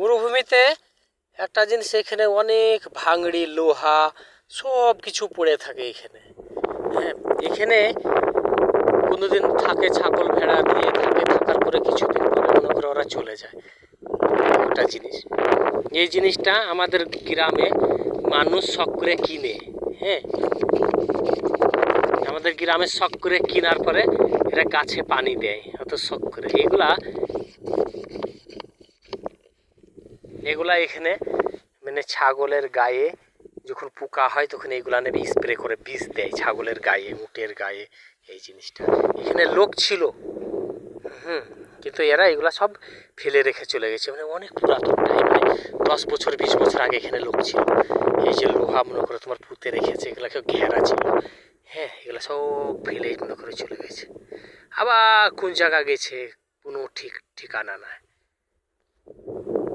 মরুভূমিতে একটা জিনিস এখানে অনেক ভাঙড়ি, লোহা সব কিছু পড়ে থাকে এখানে। হ্যাঁ এখানে কোনোদিন থাকে ছাগল ভেড়া দিয়ে থাকে, থাকার পরে কিছুদিন পরে মনে করে ওরা চলে যায়। একটা জিনিস। এই জিনিসটা আমাদের গ্রামে মানুষ শখ করে কিনে হ্যাঁ। আমাদের গ্রামে শখ করে কেনার পরে এরা গাছে পানি দেয়, অত শখ করে। এগুলা এগুলা এখানে মানে ছাগলের গায়ে যখন পোকা হয় তখন এগুলা নেবে স্প্রে করে, বিষ দেয় ছাগলের গায়ে, উটের গায়ে, এই জিনিসটা। এখানে লোক ছিল। হুম, কিন্তু এরা এগুলা সব ফেলে রেখে চলে গেছে। মানে অনেক পুরাতন টাইম মানে দশ বছর, বিশ বছর আগে এখানে লোক ছিল। এই যে লোহা মনে করে তোমার পুঁতে রেখেছে, এগুলা কেউ ঘেরা ছিল। হ্যাঁ এগুলো সব ফেলে মনে করে চলে গেছে। আবার কোন জায়গা গেছে, কোনো ঠিক ঠিকানা নাই।